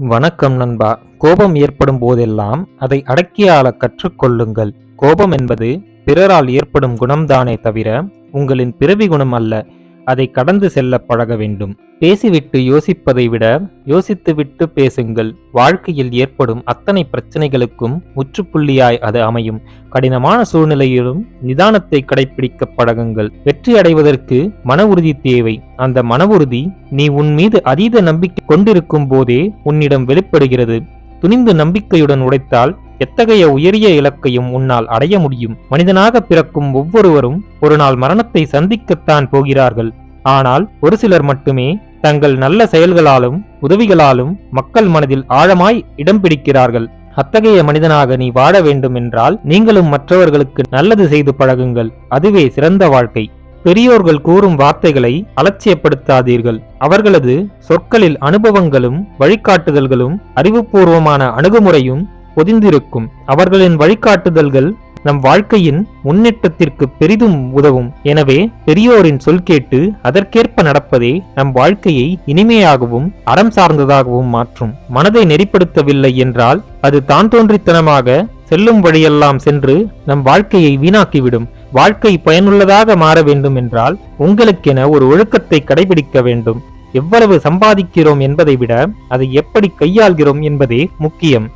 வணக்கம் நண்பா. கோபம் ஏற்படும் போதெல்லாம் அதை அடக்கியாள கற்றுக்கொள்ளுங்கள். கோபம் என்பது பிறரால் ஏற்படும் குணம்தானே தவிர உங்களின் பிறவி குணம் அல்ல. அதை கடந்து செல்ல பழக வேண்டும். பேசிவிட்டு யோசிப்பதை விட யோசித்துவிட்டு பேசுங்கள். வாழ்க்கையில் ஏற்படும் அத்தனை பிரச்சனைகளுக்கும் முற்றுப்புள்ளியாய் அது அமையும். கடினமான சூழ்நிலையிலும் நிதானத்தை கடைபிடிக்க பழகுங்கள். வெற்றி அடைவதற்கு மன உறுதி தேவை. அந்த மன உறுதி நீ உன் மீது அதீத நம்பிக்கை கொண்டிருக்கும் போதே உன்னிடம் வெளிப்படுகிறது. துணிந்து நம்பிக்கையுடன் உடைத்தால் எத்தகைய உயரிய இலக்கையும் உன்னால் அடைய முடியும்? மனிதனாக பிறக்கும் ஒவ்வொருவரும் ஒரு நாள் மரணத்தை சந்திக்கத்தான் போகிறார்கள். ஆனால் ஒரு சிலர் மட்டுமே தங்கள் நல்ல செயல்களாலும் உதவிகளாலும் மக்கள் மனதில் ஆழமாய் இடம் பிடிக்கிறார்கள். அத்தகைய மனிதனாக நீ வாழ வேண்டும் என்றால் நீங்களும் மற்றவர்களுக்கு நல்லது செய்து பழகுங்கள். அதுவே சிறந்த வாழ்க்கை. பெரியோர்கள் கூறும் வார்த்தைகளை அலட்சியப்படுத்தாதீர்கள். அவர்களது சொற்களில் அனுபவங்களும் வழிகாட்டுதல்களும் அறிவுபூர்வமான அணுகுமுறையும் பொதிந்திருக்கும். அவர்களின் வழிகாட்டுதல்கள் நம் வாழ்க்கையின் முன்னேற்றத்திற்கு பெரிதும் உதவும். எனவே பெரியோரின் சொல் கேட்டு அதற்கேற்ப நடப்பதே நம் வாழ்க்கையை இனிமையாகவும் அறம் சார்ந்ததாகவும் மாற்றும். மனதை நெறிப்படுத்தவில்லை என்றால் அது தான் தோன்றித்தனமாக செல்லும் வழியெல்லாம் சென்று நம் வாழ்க்கையை வீணாக்கிவிடும். வாழ்க்கை பயனுள்ளதாக மாற வேண்டும் என்றால் உங்களுக்கென ஒரு ஒழுக்கத்தை கடைபிடிக்க வேண்டும். எவ்வளவு சம்பாதிக்கிறோம் என்பதை விட அதை எப்படி கையாள்கிறோம் என்பதே முக்கியம்.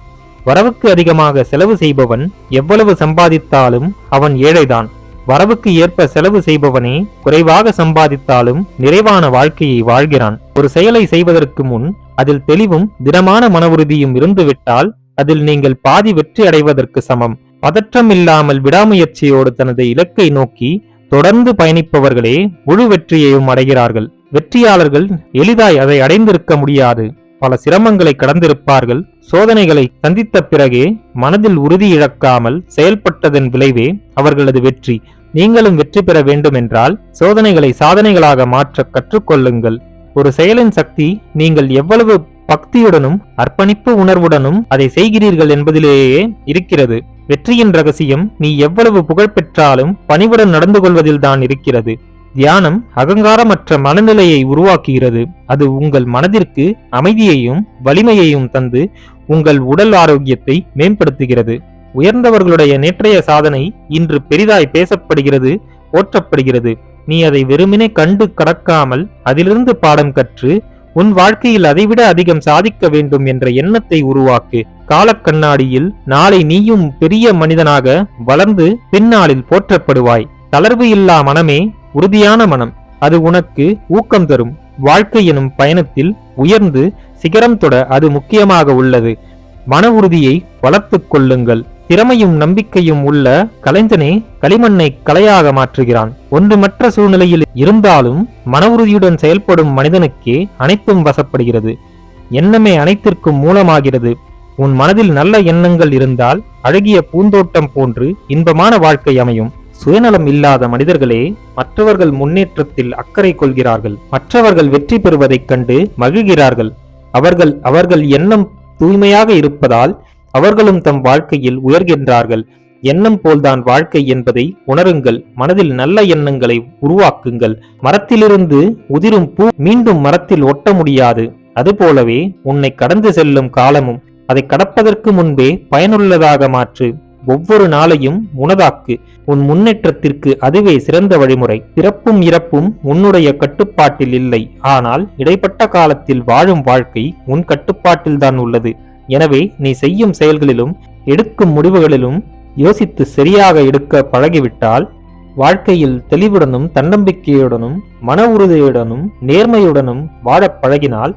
வரவுக்கு அதிகமாக செலவு செய்பவன் எவ்வளவு சம்பாதித்தாலும் அவன் ஏழைதான். வரவுக்கு ஏற்ப செலவு செய்பவனே குறைவாக சம்பாதித்தாலும் நிறைவான வாழ்க்கையை வாழ்கிறான். ஒரு செயலை செய்வதற்கு முன் அதில் தெளிவும் திடமான மன உறுதியும் இருந்துவிட்டால் அதில் நீங்கள் பாதி வெற்றி அடைவதற்கு சமம். பதற்றம் இல்லாமல் விடாமுயற்சியோடு தனது இலக்கை நோக்கி தொடர்ந்து பயணிப்பவர்களே முழு வெற்றியையும் அடைகிறார்கள். வெற்றியாளர்கள் எளிதாய் அதை அடைந்திருக்க முடியாது. பல சிரமங்களை கடந்திருப்பார்கள். சோதனைகளை சந்தித்த பிறகே மனதில் உறுதி இழக்காமல் செயல்பட்டதன் விளைவே அவர்களது வெற்றி. நீங்களும் வெற்றி பெற வேண்டுமென்றால் சோதனைகளை சாதனைகளாக மாற்ற கற்றுக்கொள்ளுங்கள். ஒரு செயலின் சக்தி நீங்கள் எவ்வளவு பக்தியுடனும் அர்ப்பணிப்பு உணர்வுடனும் அதை செய்கிறீர்கள் என்பதிலேயே இருக்கிறது. வெற்றியின் ரகசியம் நீ எவ்வளவு புகழ் பெற்றாலும் பணிவுடன் நடந்து கொள்வதில்தான் இருக்கிறது. தியானம் அகங்காரமற்ற மனநிலையை உருவாக்குகிறது. அது உங்கள் மனதிற்கு அமைதியையும் வலிமையையும் தந்து உங்கள் உடல் ஆரோக்கியத்தை மேம்படுத்துகிறது. உயர்ந்தவர்களுடைய நேற்றைய சாதனை இன்று பெரிதாய் பேசப்படுகிறது போற்றப்படுகிறது. நீ அதை வெறுமனே கண்டு கடக்காமல் அதிலிருந்து பாடம் கற்று உன் வாழ்க்கையில் அதைவிட அதிகம் சாதிக்க வேண்டும் என்ற எண்ணத்தை உருவாக்கு. காலக்கண்ணாடியில் நாளை நீயும் பெரிய மனிதனாக வளர்ந்து பின்னாளில் போற்றப்படுவாய். தளர்வு இல்லா மனமே உறுதியான மனம் அது உனக்கு ஊக்கம் தரும். வாழ்க்கை எனும் பயணத்தில் உயர்ந்து சிகரம் தொட அது முக்கியமாக உள்ளது. மன உறுதியை வளர்த்து கொள்ளுங்கள். திறமையும் நம்பிக்கையும் உள்ள கலைஞனே களிமண்ணை கலையாக மாற்றுகிறான். ஒன்றுமற்ற சூழ்நிலையில் இருந்தாலும் மன உறுதியுடன் செயல்படும் மனிதனுக்கே அனைத்தும் வசப்படுகிறது. எண்ணமே அனைத்திற்கும் மூலமாகிறது. உன் மனதில் நல்ல எண்ணங்கள் இருந்தால் அழகிய பூந்தோட்டம் போன்று இன்பமான வாழ்க்கை அமையும். சுயநலம் இல்லாத மனிதர்களே மற்றவர்கள் முன்னேற்றத்தில் அக்கறை கொள்கிறார்கள். மற்றவர்கள் வெற்றி பெறுவதைக் கண்டு மகிழ்கிறார்கள். அவர்கள் அவர்கள் எண்ணம் தூய்மையாக இருப்பதால் அவர்களும் தம் வாழ்க்கையில் உயர்கின்றார்கள். எண்ணம் போல்தான் வாழ்க்கை என்பதை உணருங்கள். மனதில் நல்ல எண்ணங்களை உருவாக்குங்கள். மரத்திலிருந்து உதிரும் பூ மீண்டும் மரத்தில் ஒட்ட முடியாது. அதுபோலவே உன்னை கடந்து செல்லும் காலமும் அதை கடப்பதற்கு முன்பே பயனுள்ளதாக மாற்று. ஒவ்வொரு நாளையும் உனதாக்கு உன் முன்னேற்றத்திற்கு அதுவே சிறந்த வழிமுறை. பிறப்பும் இறப்பும் உன்னுடைய கட்டுப்பாட்டில் இல்லை. ஆனால் இடைப்பட்ட காலத்தில் வாழும் வாழ்க்கை உன் கட்டுப்பாட்டில்தான் உள்ளது. எனவே நீ செய்யும் செயல்களிலும் எடுக்கும் முடிவுகளிலும் யோசித்து சரியாக எடுக்க பழகிவிட்டால் வாழ்க்கையில் தெளிவுடனும் தன்னம்பிக்கையுடனும் மன உறுதியுடனும் நேர்மையுடனும் வாழப் பழகினால்